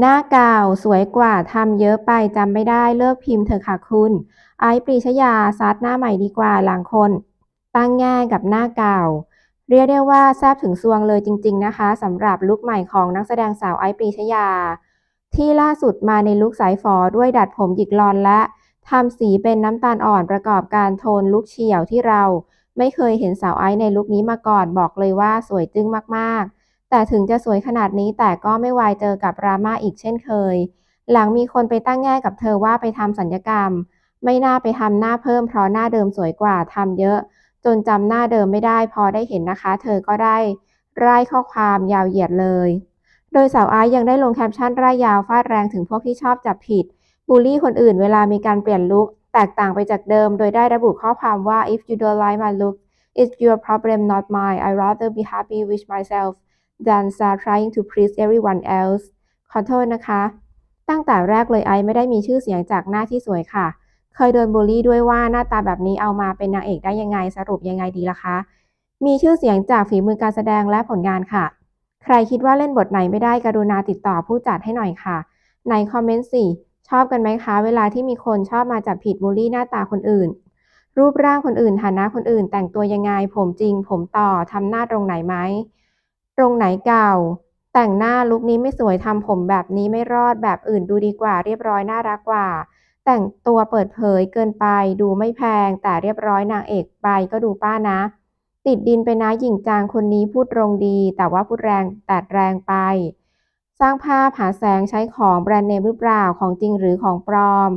หน้าเก่าสวยกว่าทำเยอะไปจำไม่ได้เลิกพิมพ์เถอะค่ะคุณ ไอซ์ปรีชยาซัดหน้าใหม่ดีกว่าหลังคน ตั้งแง่กับหน้าเก่า เรียกได้ว่าแซบถึงซวงเลยจริง ๆ นะคะสำหรับลุคใหม่ของนักแสดงสาวไอซ์ปรีชยา ที่ล่าสุดมาในลุคสายฝอด้วยดัดผมหยิกลอนและทำสีเป็นน้ำตาลอ่อนประกอบการโทนลุคเฉียวที่เรา ไม่เคยเห็นสาวไอซ์ในลุคนี้มาก่อนบอกเลยว่าสวยจึ้งมากๆ แต่ถึงจะสวยขนาดนี้แต่ก็ไม่วายเจอกับดราม่าอีกเช่นเคย หลังมีคนไปตั้งแง่กับเธอว่าไปทำสัญญกรรม ไม่น่าไปทำหน้าเพิ่มเพราะหน้าเดิมสวยกว่าทำเยอะ จนจำหน้าเดิมไม่ได้พอได้เห็นนะคะ เธอก็ได้ไร่ข้อความยาวเหยียดเลย โดยสาวไอซ์ยังได้ลงแคปชั่นร่ายยาวฟาดแรงถึงพวกที่ชอบจับผิดบูลลี่คนอื่นเวลามีการเปลี่ยนลุคแตกต่างไปจากเดิม โดยได้ระบุข้อความว่า if you don't like my look it's your problem not mine I rather be happy with myself than start trying to please everyone else ขอโทษนะคะ ตั้งแต่แรกเลยไอไม่ได้มีชื่อเสียงจากหน้าที่สวยค่ะ เคยโดนบูลลี่ด้วยว่าหน้าตาแบบนี้เอามาเป็นนางเอกได้ยังไงสรุปยังไงดีล่ะคะ มีชื่อเสียงจากฝีมือการแสดงและผลงานค่ะ ใครคิดว่าเล่นบทไหนไม่ได้กรุณาติดต่อผู้จัดให้หน่อยค่ะ ในคอมเมนต์สิชอบกันไหมคะ เวลาที่มีคนชอบมาจับผิดบูลลี่หน้าตาคนอื่น รูปร่างคนอื่นฐานะคนอื่น แต่งตัวยังไง ผมจริง ผมต่อทำหน้าตรงไหนไหม ตรงไหนเก่า แต่งหน้าลุคนี้ไม่สวยทำผมแบบนี้ไม่รอดแบบอื่นดูดีกว่า เรียบร้อยน่ารักกว่า แต่งตัวเปิดเผยเกินไป ดูไม่แพง แต่เรียบร้อยนางเอกไปก็ดูป้านะ ติดดินไปนะหญิงจางคนนี้พูดตรงดี แต่ว่าพูดแรงแต่แรงไป สร้างภาพหาแสงใช้ของแบรนด์เนมหรือเปล่าของจริงหรือของปลอม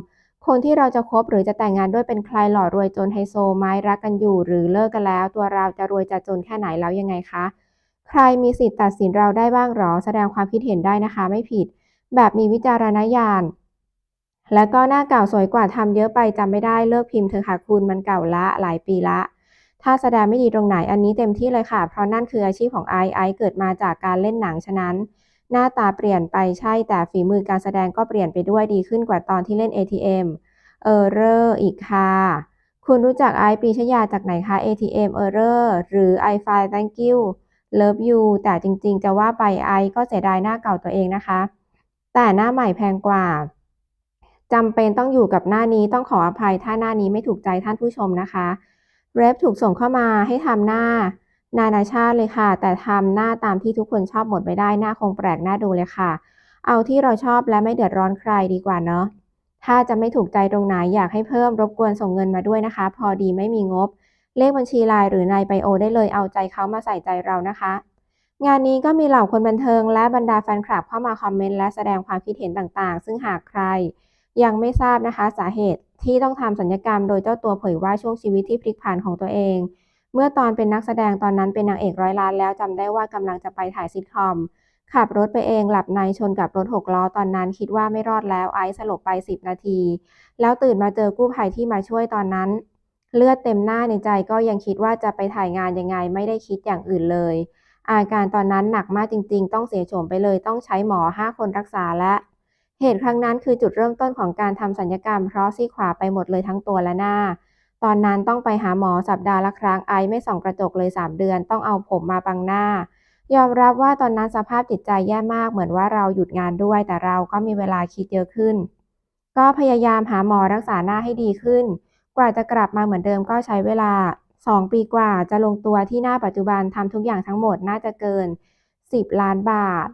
คนที่เราจะคบหรือจะแต่งงานด้วยเป็นใครหล่อรวยจนไฮโซไหมรักกันอยู่ หรือเลิกกันแล้ว ตัวเราจะรวยจะจนแค่ไหนแล้วยังไงคะ ใครมีสิทธิ์ตัดสินเราได้บ้างหรอ แสดงความคิดเห็นได้นะคะ ไม่ผิด แบบมีวิจารณญาณ และก็หน้าเก่าสวยกว่าทำเยอะไปจำไม่ได้เลิกพิมพ์เถอะค่ะคุณมันเก่าละหลายปีละ ถ้าแสดงไม่ดีตรงไหนอันนี้เต็มที่เลยค่ะ เพราะนั่นคืออาชีพของไอซ์ไอซ์เกิดมาจากการเล่นหนังฉะนั้น หน้าตาเปลี่ยนไปใช่แต่ฝีมือการแสดงก็เปลี่ยนไปด้วยดีขึ้นกว่าตอนที่เล่น ATM เออเรอร์อีกค่ะคุณรู้จักไอซ์ปีชยาจากไหนคะ ATM Error หรือ i f i Thank you Love you แต่จริงๆ จะว่าไปไอก็เสียดายหน้าเก่าตัวเองนะคะ แต่หน้าใหม่แพงกว่าจำเป็นต้องอยู่กับหน้านี้ต้องขออภัยถ้าหน้านี้ไม่ถูกใจท่านผู้ชมนะคะเรฟถูกส่งเข้ามาให้ทำหน้านานาชาติเลยค่ะ แต่ทำหน้าตามที่ทุกคนชอบหมดไม่ได้หน้าคงแปลกหน้าดูเลยค่ะ เอาที่เราชอบและไม่เดือดร้อนใครดีกว่าเนาะถ้าจะไม่ถูกใจตรงไหนอยากให้เพิ่มรบกวนส่งเงินมาด้วยนะคะ พอดีไม่มีงบ เลขบัญชีไลน์หรือในไบโอได้เลยเอาใจเขามาใส่ใจเรานะคะ งานนี้ก็มีเหล่าคนบันเทิงและบรรดาแฟนคลับเข้ามาคอมเมนต์และแสดงความคิดเห็นต่างๆ ซึ่งหากใครยังไม่ทราบนะคะสาเหตุที่ต้องทำสัญญกรรมโดยเจ้าตัวเผยว่าช่วงชีวิตที่พลิกผันของตัวเอง เมื่อตอนเป็นนักแสดงตอนนั้นเป็นนางเอกร้อยล้านแล้วจำได้ว่ากำลังจะไปถ่ายซิทคอมขับรถไปเองหลับในชนกับรถหกล้อตอนนั้นคิดว่าไม่รอดแล้วไอซ์สลบไป 10 นาที แล้วตื่นมาเจอกู้ภัยที่มาช่วยตอนนั้น เลือดเต็มหน้าในใจก็ยังคิดว่าจะไปถ่ายงานยังไงไม่ได้คิดอย่างอื่นเลย อาการตอนนั้นหนักมากจริง ๆ ต้องเสียโฉมไปเลยต้องใช้หมอ 5 คนรักษาและ เหตุครั้งนั้นคือจุดเริ่มต้นของการทำสัญญกรรม เพราะซี่ขวาไปหมดเลยทั้งตัวและหน้า ตอนนั้นต้องไปหาหมอสัปดาห์ละครั้งไอไม่ส่องกระจกเลย 3 เดือน ต้องเอาผมมาบังหน้ายอมรับว่าตอนนั้นสภาพจิตใจแย่มากเหมือนว่าเราหยุดงานด้วย แต่เราก็มีเวลาคิดเยอะขึ้น ก็พยายามหาหมอรักษาหน้าให้ดีขึ้น กว่าจะกลับมาเหมือนเดิมก็ใช้เวลา 2 ปีกว่าจะลงตัวที่หน้าปัจจุบันทำทุกอย่างทั้งหมดน่าจะเกิน 10 ล้านบาท